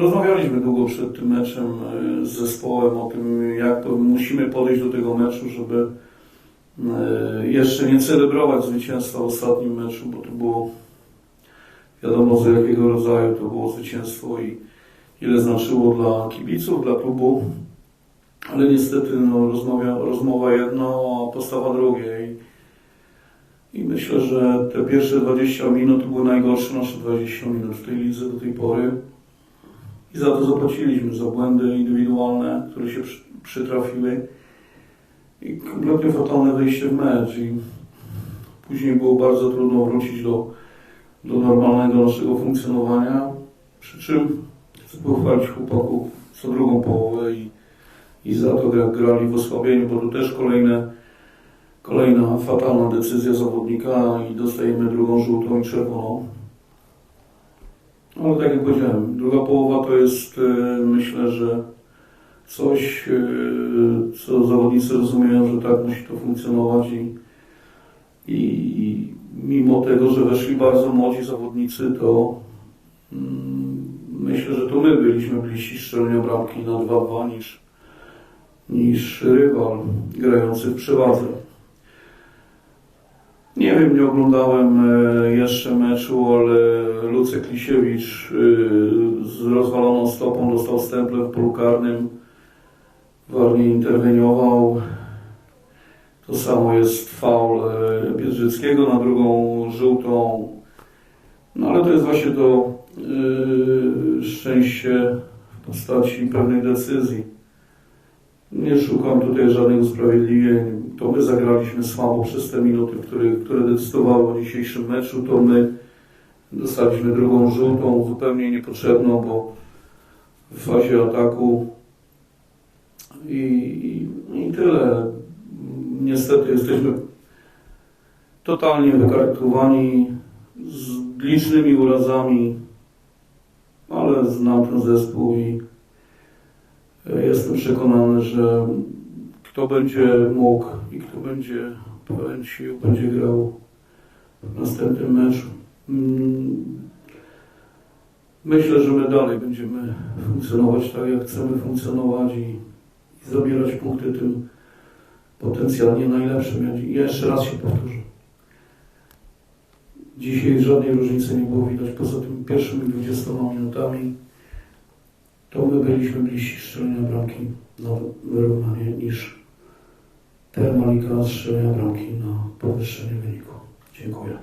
Rozmawialiśmy długo przed tym meczem e, z zespołem o tym, jak musimy podejść do tego meczu, żeby e, jeszcze nie celebrować zwycięstwa w ostatnim meczu, bo to było wiadomo z jakiego rodzaju to było zwycięstwo i ile znaczyło dla kibiców, dla klubu. Ale niestety no, rozmawia, rozmowa jedno, a postawa drugie. I, I myślę, że te pierwsze 20 minut były najgorsze nasze 20 minut w tej lidze do tej pory. I za to zapłaciliśmy, za błędy indywidualne, które się przy, przytrafiły. I kompletnie fatalne wejście w mecz. I później było bardzo trudno wrócić do, do normalnego naszego funkcjonowania. Przy czym chcę pochwalić chłopaków co drugą połowę i, i za to jak grali w osłabieniu, bo to też kolejne, kolejna fatalna decyzja zawodnika i dostajemy drugą żółtą i czerwoną. Ale tak jak powiedziałem, druga połowa to jest e, myślę, że coś, e, co zawodnicy rozumieją, że tak musi to funkcjonować i, i mimo tego, że weszli bardzo młodzi zawodnicy, to mm, myślę, że to my byliśmy bliżsi strzelenia bramki na 2-2 niż, niż rywal grający w przewadze. Nie wiem, nie oglądałem e, jeszcze meczu, ale Lucek Lisiewicz e, z rozwaloną stopą dostał stemple w polu karnym. War nie interweniował. To samo jest faul e, Biedrzyckiego na drugą żółtą. No ale to jest właśnie to szczęście w postaci pewnej decyzji. Nie szukam tutaj żadnych usprawiedliwień. To my zagraliśmy słabo przez te minuty, które, które decydowały o dzisiejszym meczu. To my dostaliśmy drugą żółtą, zupełnie niepotrzebną, bo w fazie ataku i, i, i tyle. Niestety jesteśmy totalnie wykartowani z licznymi urazami, ale znam ten zespół i jestem przekonany, że kto będzie mógł i kto będzie pełen sił, będzie grał w następnym meczu. Mm, Myślę, że my dalej będziemy funkcjonować tak, jak chcemy funkcjonować i, i zabierać punkty tym potencjalnie najlepszym. Ja jeszcze raz się powtórzę. Dzisiaj żadnej różnicy nie było widać poza tymi pierwszymi 20 minutami. To my byliśmy bliżsi strzelenia bramki na wyrównanie niż Termalika strzelenia bramki na podwyższenie wyniku. Dziękuję.